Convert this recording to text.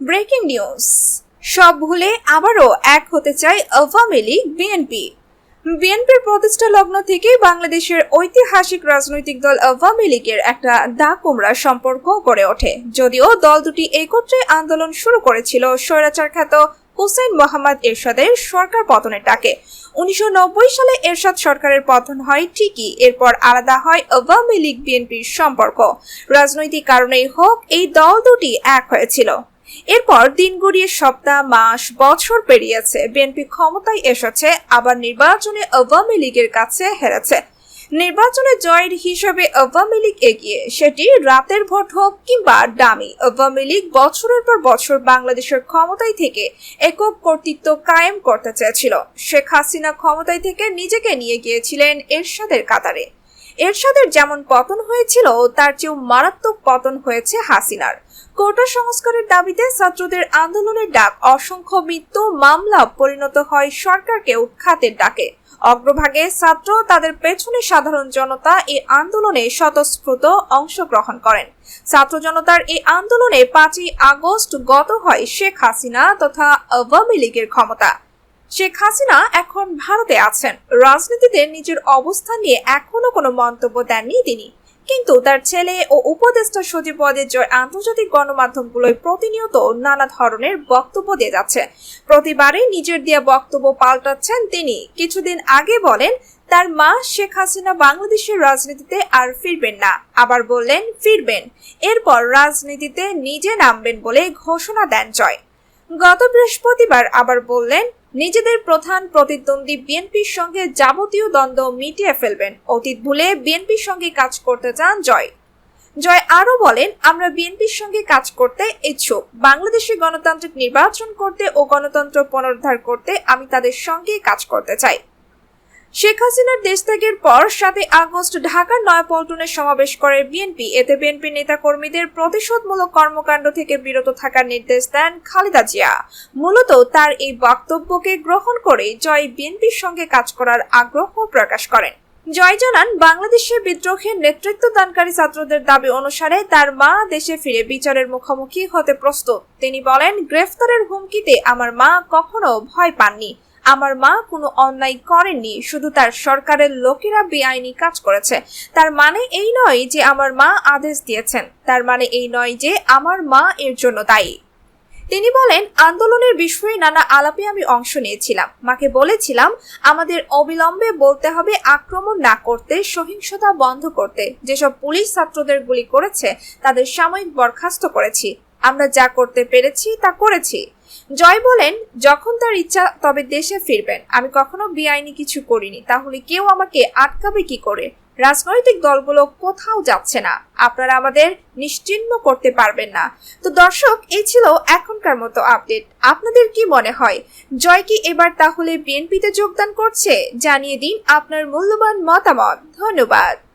Breaking news সব ভুলে আবারও এক হতে চায় আওয়ামী লীগ বিএনপি বিএনপির প্রতিষ্ঠা লগ্ন থেকেই বাংলাদেশের ঐতিহাসিক রাজনৈতিক দল আওয়ামী লীগের একটা দা কুমড়া সম্পর্ক গড়ে ওঠে। যদিও দল দুটি একত্রে আন্দোলন শুরু করেছিল স্বৈরাচার খ্যাত হুসেন মোহাম্মদ এরশাদের সরকার পতনের ডাকে। উনিশশো সালে এরশাদ সরকারের পতন হয় ঠিকই, এরপর আলাদা হয় আওয়ামী লীগ বিএনপির সম্পর্ক। রাজনৈতিক কারণেই হোক, এই দল দুটি এক হয়েছিল। এরপর দিন গড়িয়ে সপ্তাহ, মাস, বছর পেরিয়েছে। বিএনপি ক্ষমতায় এসেছে, আবার নির্বাচনে আওয়ামী লীগের কাছে হেরেছে। নির্বাচনে জয়ের হিসাবে আওয়ামী লীগ এগিয়ে, সেটি রাতের ভোট হোক কিংবা ডামি আওয়ামী লীগ বছরের পর বছর বাংলাদেশের ক্ষমতায় থেকে একক কর্তৃত্ব কায়েম করতে চেয়েছিল। শেখ হাসিনা ক্ষমতায় থেকে নিজেকে নিয়ে গিয়েছিলেন এরশাদের কাতারে। এরশাদের যেমন পতন হয়েছিল, তার চেয়েও মারাত্মক পতন হয়েছে হাসিনার। কোটা সংস্কারের দাবিতে ছাত্রদের আন্দোলনের ডাক অসংখ্য মৃত্যু মামলা পরিণত হয় সরকারকে উৎখাতের ডাকে। অগ্রভাগে ছাত্র তাদের পেছনে সাধারণ জনতা এই আন্দোলনে স্বতঃস্ফূর্ত অংশগ্রহণ করেন। ছাত্র জনতার এই আন্দোলনে পাঁচই আগস্ট গত হয় শেখ হাসিনা তথা আওয়ামী লীগের ক্ষমতা। শেখ হাসিনা এখন ভারতে আছেন। রাজনীতিতে নিজের অবস্থান নিয়ে এখনও কোনো মন্তব্য দেননি তিনি। কিন্তু তার ছেলে ও উপদেষ্টা সচিব পদে জয় আন্তর্জাতিক গণমাধ্যমগুলোয় প্রতিনিয়ত নানা ধরনের বক্তব্য দিয়ে যাচ্ছে। প্রতিবারই নিজের দেওয়া বক্তব্য পাল্টাচ্ছেন তিনি। কিছুদিন আগে বলেন, তার মা শেখ হাসিনা বাংলাদেশের রাজনীতিতে আর ফিরবেন না। আবার বললেন, ফিরবেন। এরপর রাজনীতিতে নিজে নামবেন বলে ঘোষণা দেন জয়। গত বৃহস্পতিবার আবার বললেন নিজেদের প্রধান প্রতিদ্বন্দ্বী বিএনপির সঙ্গে যাবতীয় দ্বন্দ্ব মিটিয়ে ফেলবেন। অতীত ভুলে বিএনপির সঙ্গে কাজ করতে চান জয়। জয় আরও বলেন, আমরা বিএনপির সঙ্গে কাজ করতে ইচ্ছুক। বাংলাদেশে গণতান্ত্রিক নির্বাচন করতে ও গণতন্ত্র পুনরুদ্ধার করতে আমি তাদের সঙ্গে কাজ করতে চাই। শেখ হাসিনার দেশ ত্যাগের পর সাতই আগস্ট ঢাকার নয়াপল্টনে সমাবেশ করে বিএনপি। এতে বিএনপি নেতাকর্মীদের প্রতিশোধমূলক কর্মকাণ্ড থেকে বিরত থাকার নির্দেশ দেন খালেদা জিয়া। মূলত তার এই বক্তব্যকে গ্রহণ করে জয় বিএনপির সঙ্গে কাজ করার আগ্রহ প্রকাশ করেন। জয় জানান, বাংলাদেশে বিদ্রোহের নেতৃত্ব দানকারী ছাত্রদের দাবি অনুসারে তার মা দেশে ফিরে বিচারের মুখোমুখি হতে প্রস্তুত। তিনি বলেন, গ্রেফতারের হুমকিতে আমার মা কখনো ভয় পাননি। আমার মা কোনো অন্যায় করেননি, শুধু তার সরকারের লোকেরা বেআইনি কাজ করেছে। তার মানে এই নয় যে আমার মা আদেশ দিয়েছেন, তার মানে এই নয় যে আমার মা এর জন্য দায়ী। তিনি বলেন, আন্দোলনের বিষয়ে নানা আলাপে আমি অংশ নিয়েছিলাম। মাকে বলেছিলাম, আমাদের অবিলম্বে বলতে হবে আক্রমণ না করতে, সহিংসতা বন্ধ করতে। যেসব পুলিশ ছাত্রদের গুলি করেছে, তাদের সাময়িক বরখাস্ত করেছি। আমরা যা করতে পেরেছি তা করেছি। জয় বলেন, যখন তার ইচ্ছা, তবে দেশে ফিরবেন। আমি কখনো বেআইনি কিছু করিনি। তাহলে কেউ আমাকে আটকাবে কি করে? রাজনৈতিক দলগুলো কোথাও যাচ্ছে না। আপনারা আমাদের নিশ্চিহ্ন করতে পারবেন না। তো দর্শক, এই ছিল এখনকার মতো আপডেট। আপনাদের কি মনে হয়? জয় কি এবার তাহলে বিএনপিতে যোগদান করছে? জানিয়ে দিন আপনার মূল্যবান মতামত। ধন্যবাদ।